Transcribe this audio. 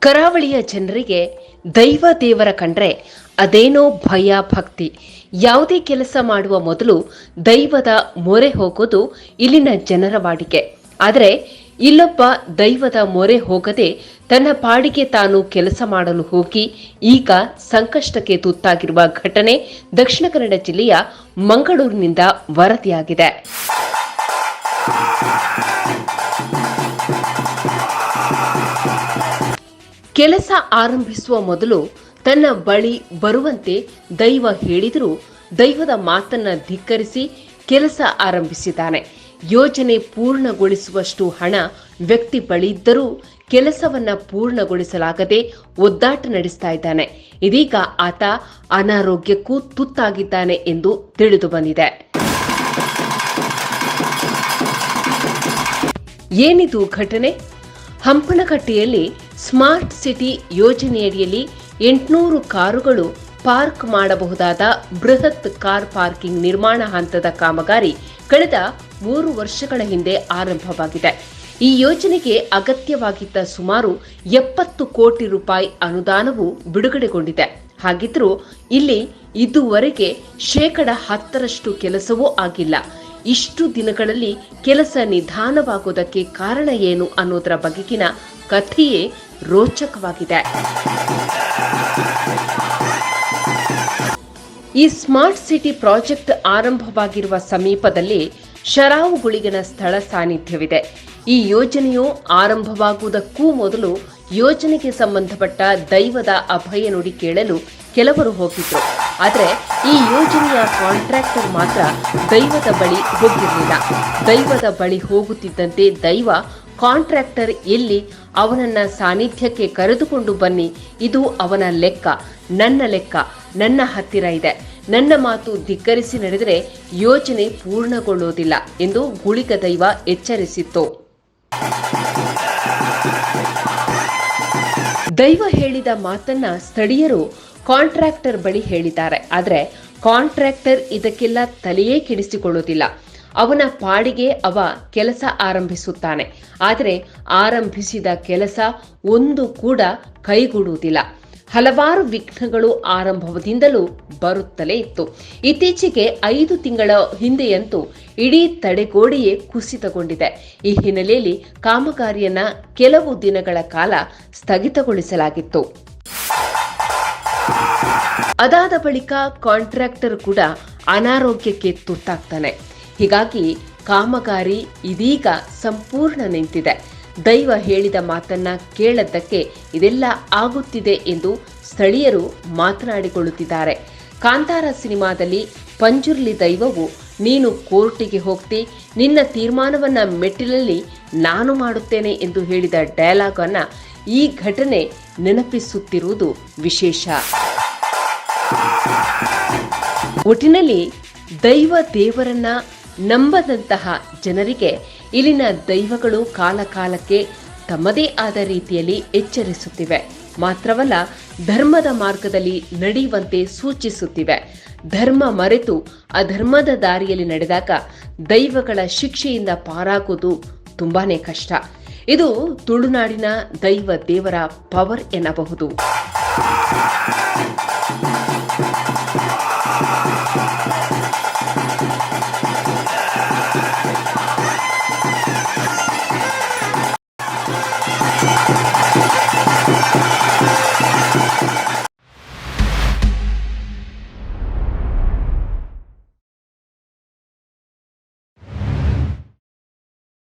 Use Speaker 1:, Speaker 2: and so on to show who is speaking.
Speaker 1: ಕರಾವಳಿಯ ಜನರಿಗೆ ದೈವ ದೇವರ ಕಂಡ್ರೆ ಅದೇನೋ ಭಯ, ಭಕ್ತಿ. ಯಾವುದೇ ಕೆಲಸ ಮಾಡುವ ಮೊದಲು ದೈವದ ಮೊರೆ ಹೋಗೋದು ಇಲ್ಲಿನ ಜನರ ವಾಡಿಕೆ. ಆದರೆ ಇಲ್ಲೊಬ್ಬ ದೈವದ ಮೊರೆ ಹೋಗದೆ ತನ್ನ ಪಾಡಿಗೆ ತಾನು ಕೆಲಸ ಮಾಡಲು ಹೋಗಿ, ಈಗ ಸಂಕಷ್ಟಕ್ಕೆ ತುತ್ತಾಗಿರುವ ಘಟನೆ ದಕ್ಷಿಣ ಕನ್ನಡ ಜಿಲ್ಲೆಯ ಮಂಗಳೂರಿನಿಂದ ವರದಿಯಾಗಿದೆ. ಕೆಲಸ ಆರಂಭಿಸುವ ಮೊದಲು ತನ್ನ ಬಳಿ ಬರುವಂತೆ ದೈವ ಹೇಳಿದರೂ ದೈವದ ಮಾತನ್ನ ಧಿಕ್ಕರಿಸಿ ಕೆಲಸ ಆರಂಭಿಸಿದ್ದಾನೆ. ಯೋಜನೆ ಪೂರ್ಣಗೊಳಿಸುವಷ್ಟು ಹಣ ವ್ಯಕ್ತಿ ಬಳಿ ಇದ್ದರೂ ಕೆಲಸವನ್ನ ಪೂರ್ಣಗೊಳಿಸಲಾಗದೆ ಒದ್ದಾಟ ನಡೆಸ್ತಾ ಇದ್ದಾನೆ. ಇದೀಗ ಆತ ಅನಾರೋಗ್ಯಕ್ಕೂ ತುತ್ತಾಗಿದ್ದಾನೆ ಎಂದು ತಿಳಿದು ಬಂದಿದೆ. ಏನಿದು ಘಟನೆ? ಹಂಪನಕಟ್ಟೆಯಲ್ಲಿ ಸ್ಮಾರ್ಟ್ ಸಿಟಿ ಯೋಜನೆಯಡಿಯಲ್ಲಿ ಎಂಟುನೂರು ಕಾರುಗಳು ಪಾರ್ಕ್ ಮಾಡಬಹುದಾದ ಬೃಹತ್ ಕಾರ್ ಪಾರ್ಕಿಂಗ್ ನಿರ್ಮಾಣ ಹಂತದ ಕಾಮಗಾರಿ ಕಳೆದ ಮೂರು ವರ್ಷಗಳ ಹಿಂದೆ ಆರಂಭವಾಗಿದೆ. ಈ ಯೋಜನೆಗೆ ಅಗತ್ಯವಾಗಿದ್ದ ಸುಮಾರು ಎಪ್ಪತ್ತು ಕೋಟಿ ರೂಪಾಯಿ ಅನುದಾನವು ಬಿಡುಗಡೆಗೊಂಡಿದೆ. ಹಾಗಿದ್ರೂ ಇಲ್ಲಿ ಇದುವರೆಗೆ ಶೇಕಡ ಹತ್ತರಷ್ಟು ಕೆಲಸವೂ ಆಗಿಲ್ಲ. ಇಷ್ಟು ದಿನಗಳಲ್ಲಿ ಕೆಲಸ ನಿಧಾನವಾಗುವುದಕ್ಕೆ ಕಾರಣ ಏನು ಅನ್ನೋದರ ಬಗೆಗಿನ ಕಥೆಯೇ ರೋಚಕವಾಗಿದೆ. ಈ ಸ್ಮಾರ್ಟ್ ಸಿಟಿ ಪ್ರಾಜೆಕ್ಟ್ ಆರಂಭವಾಗಿರುವ ಸಮೀಪದಲ್ಲಿ ಶರಾವು ಗುಳಿಗನ ಸ್ಥಳ ಸಾನ್ನಿಧ್ಯವಿದೆ. ಈ ಯೋಜನೆಯು ಆರಂಭವಾಗುವುದಕ್ಕೂ ಮೊದಲು ಯೋಜನೆಗೆ ಸಂಬಂಧಪಟ್ಟ ದೈವದ ಅಭಯ ನುಡಿ ಕೇಳಲು ಕೆಲವರು ಹೋಗಿದ್ರು. ಆದರೆ ಈ ಯೋಜನೆಯ ಕಾಂಟ್ರಾಕ್ಟರ್ ಮಾತ್ರ ದೈವದ ಬಳಿ ಹೋಗಿರಲಿಲ್ಲ. ದೈವದ ಬಳಿ ಹೋಗುತ್ತಿದ್ದಂತೆ ದೈವ, ಕಾಂಟ್ರಾಕ್ಟರ್, ಎಲ್ಲಿ? ಅವನನ್ನ ಸಾನ್ನಿಧ್ಯಕ್ಕೆ ಕರೆದುಕೊಂಡು ಬನ್ನಿ. ಇದು ಅವನ ಲೆಕ್ಕ, ನನ್ನ ಲೆಕ್ಕ. ನನ್ನ ಹತ್ತಿರ ಇದೆ. ನನ್ನ ಮಾತು ಧಿಕ್ಕರಿಸಿ ನಡೆದರೆ ಯೋಚನೆ ಪೂರ್ಣಗೊಳ್ಳುವುದಿಲ್ಲ ಎಂದು ಗುಳಿಕ ದೈವ ಎಚ್ಚರಿಸಿತ್ತು. ದೈವ ಹೇಳಿದ ಮಾತನ್ನ ಸ್ಥಳೀಯರು ಕಾಂಟ್ರಾಕ್ಟರ್ ಬಳಿ ಹೇಳಿದ್ದಾರೆ. ಆದರೆ ಕಾಂಟ್ರಾಕ್ಟರ್ ಇದಕ್ಕೆಲ್ಲ ತಲೆಯೇ ಕೆಡಿಸಿಕೊಳ್ಳುವುದಿಲ್ಲ. ಅವನ ಪಾಡಿಗೆ ಅವ ಕೆಲಸ ಆರಂಭಿಸುತ್ತಾನೆ. ಆದರೆ ಆರಂಭಿಸಿದ ಕೆಲಸ ಒಂದು ಕೂಡ ಕೈಗೂಡುವುದಿಲ್ಲ. ಹಲವಾರು ವಿಘ್ನಗಳು ಆರಂಭದಿಂದಲೂ ಬರುತ್ತಲೇ ಇತ್ತು. ಇತ್ತೀಚೆಗೆ ಐದು ತಿಂಗಳ ಹಿಂದೆಯಂತೂ ಇಡೀ ತಡೆಗೋಡೆಯೇ ಕುಸಿತಗೊಂಡಿದೆ. ಈ ಹಿನ್ನೆಲೆಯಲ್ಲಿ ಕಾಮಗಾರಿಯನ್ನ ಕೆಲವು ದಿನಗಳ ಕಾಲ ಸ್ಥಗಿತಗೊಳಿಸಲಾಗಿತ್ತು. ಅದಾದ ಬಳಿಕ ಕಾಂಟ್ರಾಕ್ಟರ್ ಕೂಡ ಅನಾರೋಗ್ಯಕ್ಕೆ ತುತ್ತಾಗ್ತಾನೆ. ಹೀಗಾಗಿ ಕಾಮಗಾರಿ ಇದೀಗ ಸಂಪೂರ್ಣ ನಿಂತಿದೆ. ದೈವ ಹೇಳಿದ ಮಾತನ್ನ ಕೇಳದ್ದಕ್ಕೆ ಇದೆಲ್ಲ ಆಗುತ್ತಿದೆ ಎಂದು ಸ್ಥಳೀಯರು ಮಾತನಾಡಿಕೊಳ್ಳುತ್ತಿದ್ದಾರೆ. ಕಾಂತಾರ ಸಿನಿಮಾದಲ್ಲಿ ಪಂಜುರ್ಲಿ ದೈವವು, ನೀನು ಕೋರ್ಟಿಗೆ ಹೋಗ್ತಿ, ನಿನ್ನ ತೀರ್ಮಾನವನ್ನ ಮೆಟ್ಟಿಲಲ್ಲಿ ನಾನು ಮಾಡುತ್ತೇನೆ ಎಂದು ಹೇಳಿದ ಡಯಲಾಗ್ ಅನ್ನ ಈ ಘಟನೆ ನೆನಪಿಸುತ್ತಿರುವುದು ವಿಶೇಷ. ಒಟ್ಟಿನಲ್ಲಿ ದೈವ ದೇವರನ್ನ ನಂಬದಂತಹ ಜನರಿಗೆ ಇಲ್ಲಿನ ದೈವಗಳು ಕಾಲಕಾಲಕ್ಕೆ ತಮ್ಮದೇ ಆದ ರೀತಿಯಲ್ಲಿ ಎಚ್ಚರಿಸುತ್ತಿವೆ. ಮಾತ್ರವಲ್ಲ, ಧರ್ಮದ ಮಾರ್ಗದಲ್ಲಿ ನಡೆಯುವಂತೆ ಸೂಚಿಸುತ್ತಿವೆ. ಧರ್ಮ ಮರೆತು ಅಧರ್ಮದ ದಾರಿಯಲ್ಲಿ ನಡೆದಾಗ ದೈವಗಳ ಶಿಕ್ಷೆಯಿಂದ ಪಾರಾಗುವುದು ತುಂಬಾನೇ ಕಷ್ಟ. ಇದು ತುಳುನಾಡಿನ ದೈವ ದೇವರ ಪವರ್ ಎನ್ನಬಹುದು.